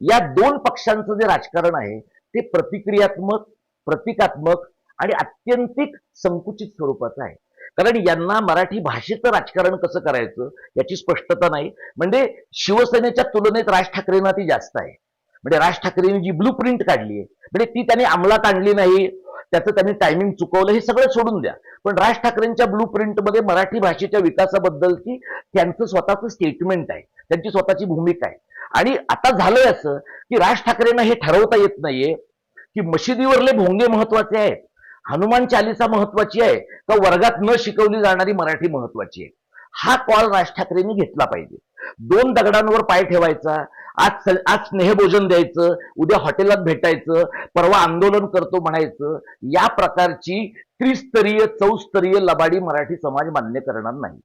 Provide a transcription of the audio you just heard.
या दोन पक्षांचं जे राजकारण आहे ते प्रतिक्रियात्मक प्रतिकात्मक आणि अत्यंतिक संकुचित स्वरूपाचं आहे. कारण यांना मराठी भाषेचं राजकारण कसं करायचं याची स्पष्टता नाही. म्हणजे शिवसेनेच्या तुलनेत राज ठाकरेंना ती जास्त आहे. म्हणजे राज ठाकरेंनी जी ब्लू प्रिंट काढली आहे म्हणजे ती त्यांनी अंमलात आणली नाही त्याचं त्यांनी टायमिंग चुकवलं हे सगळं सोडून द्या. पण राज ठाकरेंच्या ब्लू प्रिंटमध्ये मराठी भाषेच्या विकासाबद्दलची त्यांचं स्वतःचं स्टेटमेंट आहे त्यांची स्वतःची भूमिका आहे. आणि आता झालंय असं की राज ठाकरेंना हे ठरवता येत नाहीये की मशिदीवरले भोंगे महत्त्वाचे आहेत हनुमान चालिसा महत्वाची आहे का वर्गात न शिकवली जाणारी मराठी महत्वाची आहे? हा कॉल राज ठाकरेंनी घेतला पाहिजे. दोन दगडांवर पाय ठेवायचा आज आज स्नेहभोजन द्यायचं उद्या हॉटेलात भेटायचं परवा आंदोलन करतो म्हणायचं या प्रकारची त्रिस्तरीय चौस्तरीय लबाडी मराठी समाज मान्य करणार नाही.